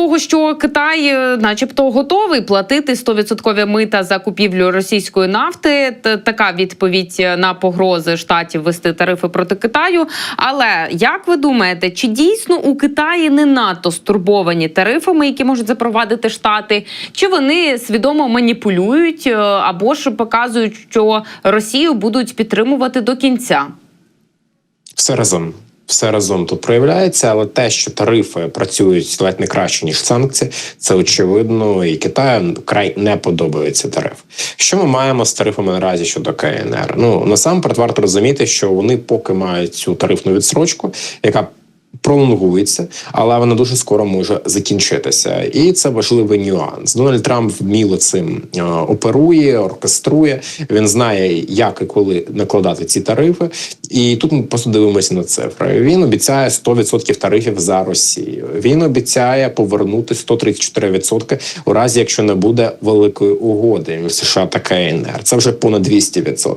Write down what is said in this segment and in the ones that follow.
того, що Китай, е, начебто, готовий платити 100% мита за купівлю російської нафти. Така відповідь на погрози штатів вести тарифи проти Китаю. Але як ви думаєте, чи дійсно у Китаї не надто стурбовані тарифами, які можуть запровадити штати, чи вони свідомо маніпулюють е, або ж показують, що Росію будуть підтримувати до кінця? Все разом. Все разом тут проявляється, але те, що тарифи працюють ледь не краще ніж санкції, це очевидно, і Китаю край не подобається тариф. Що ми маємо з тарифами наразі щодо КНР? Ну насамперед варто розуміти, що вони поки мають цю тарифну відсрочку, яка пролонгується, але вона дуже скоро може закінчитися, і це важливий нюанс. Дональд Трамп вміло цим е, оперує, оркеструє. Він знає, як і коли накладати ці тарифи. І тут ми просто дивимося на цифри. Він обіцяє 100% тарифів за Росію. Він обіцяє повернути 134% у разі, якщо не буде великої угоди між США та КНР. Це вже понад 200%.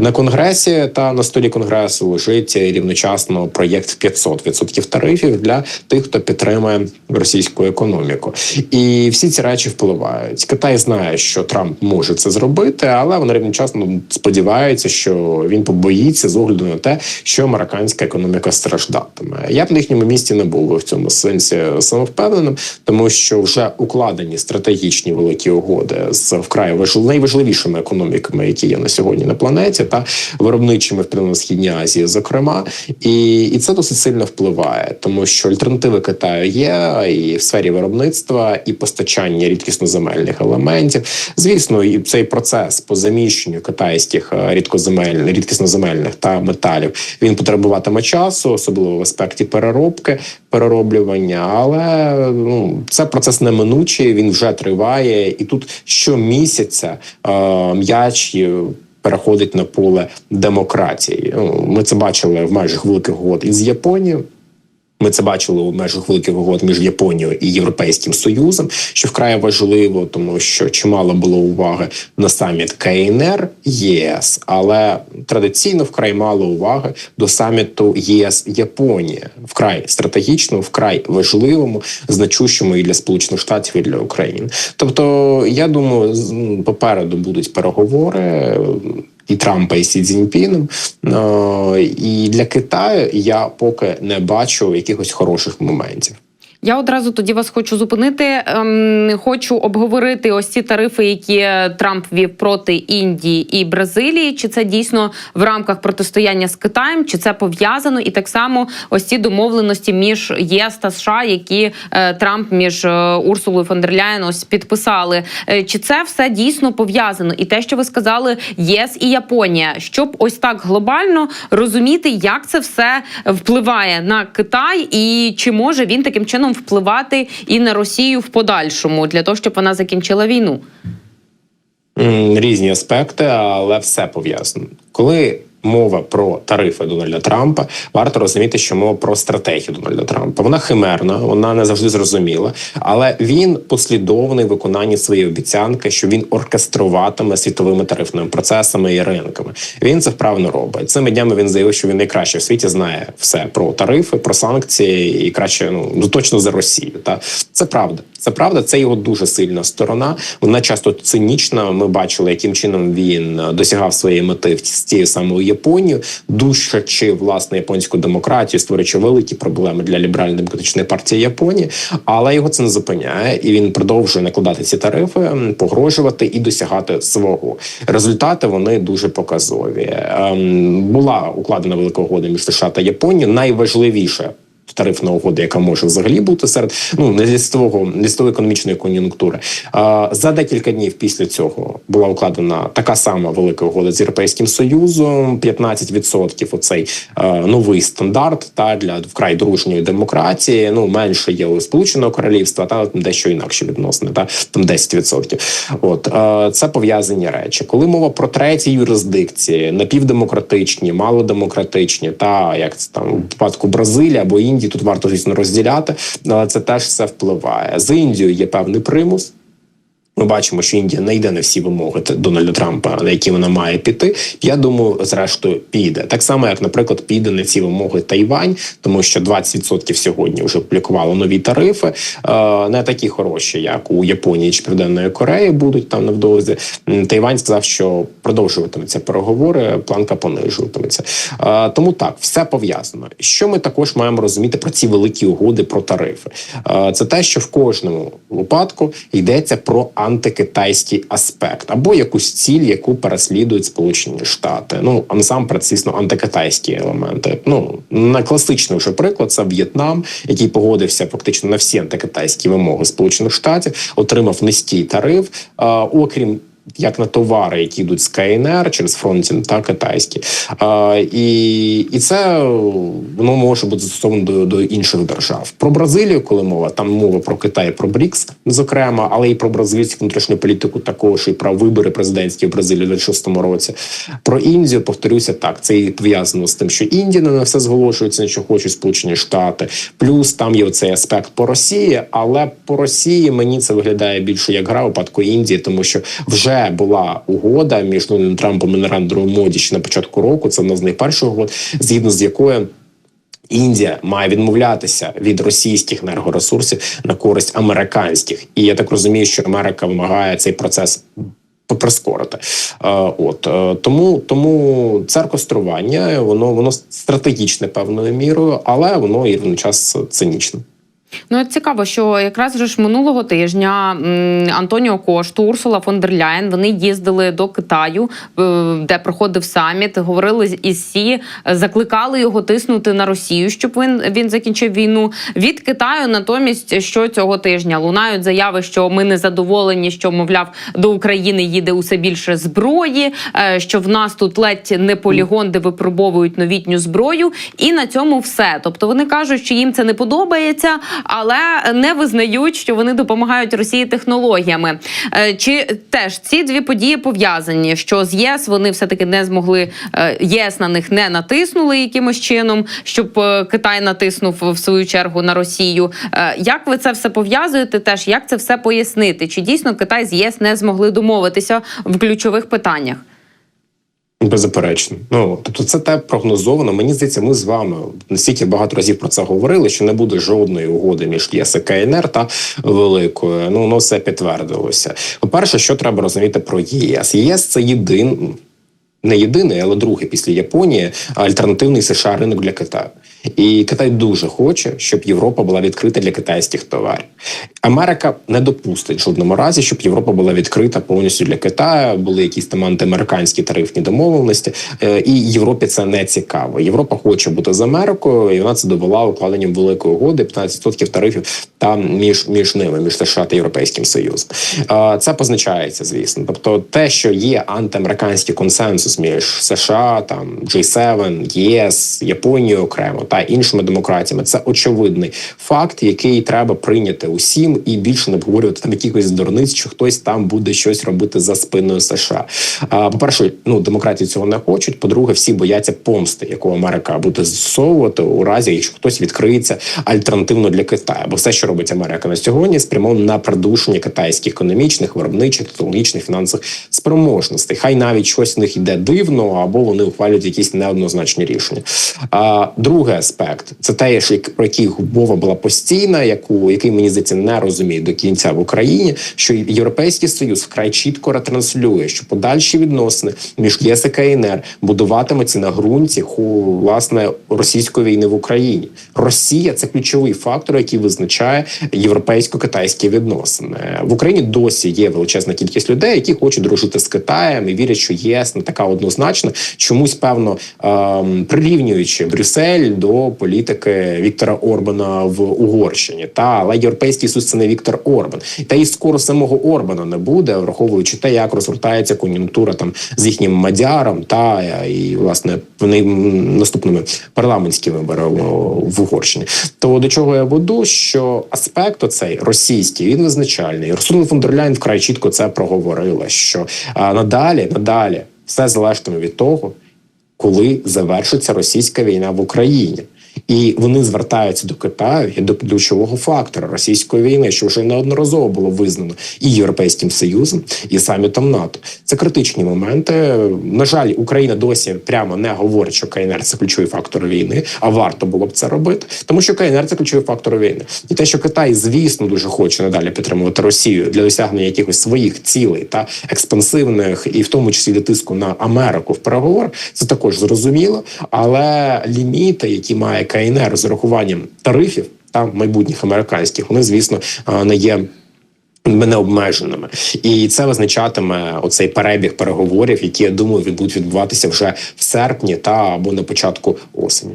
На конгресі та на столі конгресу лежить рівночасно проєкт 500% тарифів для тих, хто підтримує російську економіку. І всі ці речі впливають. Китай знає, що Трамп може це зробити, але вони рівночасно сподіваються, що він побоїться з огляду на те, що американська економіка страждатиме. Я б на їхньому місці не був би в цьому сенсі самовпевненим, тому що вже укладені стратегічні великі угоди з вкрай важлив... найважливішими економіками, які є на сьогодні на планеті, та виробничими в Південно-східній Азії, зокрема, і, і це досить сильно впливає, тому що альтернативи Китаю є і в сфері виробництва, і постачання рідкісноземельних елементів. Звісно, і цей процес по заміщенню китайських е, рідкоземельних рідкісноземельних та металів він потребуватиме часу, особливо в аспекті переробки, перероблювання. Але ну це процес неминучий, він вже триває, і тут щомісяця е, м'яч. Переходить на поле демократії. Ну, Ми це бачили в межах великих угод із Японією. Ми це бачили у межах великих угод між Японією і Європейським Союзом, що вкрай важливо, тому що чимало було уваги на саміт КНР ЄС, але традиційно вкрай мало уваги до саміту ЄС Японія, вкрай стратегічно, вкрай важливому, значущому і для Сполучених Штатів, і для України. Тобто, я думаю, попереду будуть переговори і Трампа, і Сі Цзіньпіном. Е, І для Китаю я поки не бачу якихось хороших моментів. Я одразу тоді вас хочу зупинити. Ем, хочу обговорити ось ці тарифи, які Трамп вів проти Індії і Бразилії. Чи це дійсно в рамках протистояння з Китаєм, чи це пов'язано? І так само ось ці домовленості між ЄС та США, які е, Трамп між е, Урсулою фон дер Ляєн ось підписали. Е, чи це все дійсно пов'язано? І те, що ви сказали, ЄС і Японія, щоб ось так глобально розуміти, як це все впливає на Китай, і чи може він таким чином впливати і на Росію в подальшому для того, щоб вона закінчила війну? Різні аспекти, але все пов'язано. Коли мова про тарифи Дональда Трампа, варто розуміти, що мова про стратегію Дональда Трампа. Вона химерна, вона не завжди зрозуміла, але він послідовний в виконанні своєї обіцянки, що він оркеструватиме світовими тарифними процесами і ринками. Він це вправно робить. Цими днями він заявив, що він найкраще в світі знає все про тарифи, про санкції і краще ну ну, точно за Росію. Та це правда. Це правда, це його дуже сильна сторона. Вона часто цинічна. Ми бачили, яким чином він е, досягав своєї мети в- тією самою Японією, душачи власне японську демократію, створюючи великі проблеми для ліберально-демократичної партії Японії. Але його це не зупиняє, і він продовжує накладати ці тарифи, погрожувати і досягати свого. Результати вони дуже показові. Ем, була укладена велика угода між США та Японією. Найважливіше тарифна угода, яка може взагалі бути серед ну не зі свого не з того економічної кон'юнктури. За декілька днів після цього була укладена така сама велика угода з європейським союзом. 15% оцей а, новий стандарт та для вкрай дружньої демократії. Ну менше є у сполученого королівства, та там дещо інакше відносини, та там 10%. От а, це пов'язані речі. Коли мова про треті юрисдикції, напівдемократичні, малодемократичні, та як це там у випадку Бразилії або Індії, тут варто звісно розділяти, але це теж все впливає. З Індією є певний примус. Ми бачимо, що Індія не йде на всі вимоги Дональда Трампа, на які вона має піти. Я думаю, зрештою піде так само, як, наприклад, піде на ці вимоги Тайвань, тому що 20% сьогодні вже опублікувало нові тарифи, е, не такі хороші, як у Японії чи Південної Кореї будуть там невдовзі. Тайвань сказав, що продовжуватиметься переговори, планка понижуватиметься. Е, Тому так, все пов'язано. Що ми також маємо розуміти про ці великі угоди про тарифи? Е, Це те, що в кожному випадку йдеться про антикитайський аспект або якусь ціль, яку переслідують Сполучені Штати. Ну а насамперед, звісно, антикитайські елементи. Ну на класичний вже приклад це В'єтнам, який погодився фактично на всі антикитайські вимоги Сполучених Штатів, отримав низький тариф, окрім. Як на товари, які йдуть з КНР через фронтін та китайські, а, і, і це воно може бути застосовано до, до інших держав. Про Бразилію, коли мова там мова про Китай, про БРІКС, зокрема, але і про бразильську внутрішню політику, також і про вибори президентські в Бразилії у 26-му році. Про Індію повторюся так. Це і пов'язано з тим, що Індія не на все зголошується, на що хочуть Сполучені Штати. Плюс там є оцей аспект по Росії, але по Росії мені це виглядає більше як гра випадку Індії, тому що вже була угода між Дональдом Трампом і Нарендрою Моді ще на початку року. Це одна з найперших угод, згідно з якою. Індія має відмовлятися від російських енергоресурсів на користь американських, і я так розумію, що Америка вимагає цей процес прискорити. Е, От е, тому тому церкострування воно воно стратегічне певною мірою, але воно і водночас цинічне. Ну от цікаво, що якраз же ж минулого тижня Антоніо Кошту, Урсула фон дер Ляєн, вони їздили до Китаю, е, де проходив саміт, говорили із Сі, закликали його тиснути на Росію, щоб він він закінчив війну. Від Китаю натомість, що цього тижня лунають заяви, що ми не задоволені, що мовляв до України їде усе більше зброї, е, що в нас тут ледь не полігон, де випробовують новітню зброю, і на цьому все. Тобто вони кажуть, що їм це не подобається, але не визнають, що вони допомагають Росії технологіями. Е, Чи теж ці дві події пов'язані? Що з ЄС вони все таки не змогли е, ЄС на них не натиснули якимось чином, щоб е, Китай натиснув в свою чергу на Росію. Як ви це все пов'язуєте? Теж як це все пояснити? Чи дійсно Китай з ЄС не змогли домовитися в ключових питаннях? Беззаперечно, ну тобто, це те прогнозовано. Мені здається, ми з вами настільки багато разів про це говорили, що не буде жодної угоди між ЄС КНР та великою. Ну воно все підтвердилося. По перше, що треба розуміти про ЄС? ЄС це єдин. Не єдиний, але другий після Японії альтернативний США ринок для Китаю. І Китай дуже хоче, щоб Європа була відкрита для китайських товарів. Америка не допустить в жодному разі, щоб Європа була відкрита повністю для Китаю. Були якісь там антиамериканські тарифні домовленості, Е, і Європі це не цікаво. Європа хоче бути з Америкою, і вона це довела укладенням великої угоди 15% тарифів там між між ними, між США та Європейським Союзом. Е, Це позначається, звісно. Тобто, те, що є антиамериканський консенсус між США, там G7, ЄС, Японією окремо та іншими демократіями, це очевидний факт, який треба прийняти усім і більше не обговорювати там якихось дурниць, що хтось там буде щось робити за спиною США. А по перше, ну демократії цього не хочуть. По-друге, всі бояться помсти, яку Америка буде застосовувати у разі, якщо хтось відкриється альтернативно для Китаю. Бо все, що робить Америка на сьогодні, спрямовано на придушення китайських економічних, виробничих, технологічних, фінансових спроможностей. Хай навіть щось в них йде дивно, або вони ухвалюють якісь неоднозначні рішення. А другий аспект це те, що про який мова була постійна, яку який мені здається не розуміє до кінця в Україні, що Європейський союз вкрай чітко ретранслює, що подальші відносини між ЄС і КНР будуватимуться на ґрунті власне російської війни в Україні. Росія це ключовий фактор, який визначає європейсько-китайські відносини в Україні. Досі є величезна кількість людей, які хочуть дружити з Китаєм і вірять, що ЄС не така однозначна, чомусь певно ем, прирівнюючи Брюссель до політики Віктора Орбана в Угорщині. Та але європейський союз це не Віктор Орбан, та і скоро самого Орбана не буде, враховуючи те, як розгортається кон'юнктура там з їхнім мадяром, та і власне вони наступними парламентськими в Угорщині. То до чого я веду, що аспект оцей російський він визначальний. Урсула фон вкрай чітко це проговорила. Що надалі, надалі все залежатиме від того, коли завершиться російська війна в Україні. І вони звертаються до Китаю як до ключового фактора російської війни, що вже неодноразово було визнано і Європейським Союзом, і самітом НАТО. Це критичні моменти. На жаль, Україна досі прямо не говорить, що КНР це ключовий фактор війни, а варто було б це робити, тому що КНР це ключовий фактор війни. І те, що Китай, звісно, дуже хоче надалі підтримувати Росію для досягнення якихось своїх цілей та експансивних, і в тому числі для тиску на Америку в переговор, це також зрозуміло. Але ліміти, які має КНР з урахуванням тарифів та майбутніх американських, вони звісно не є. Необмеженими, і це визначатиме оцей перебіг переговорів, які я думаю, будуть відбуватися вже в серпні та або на початку осені.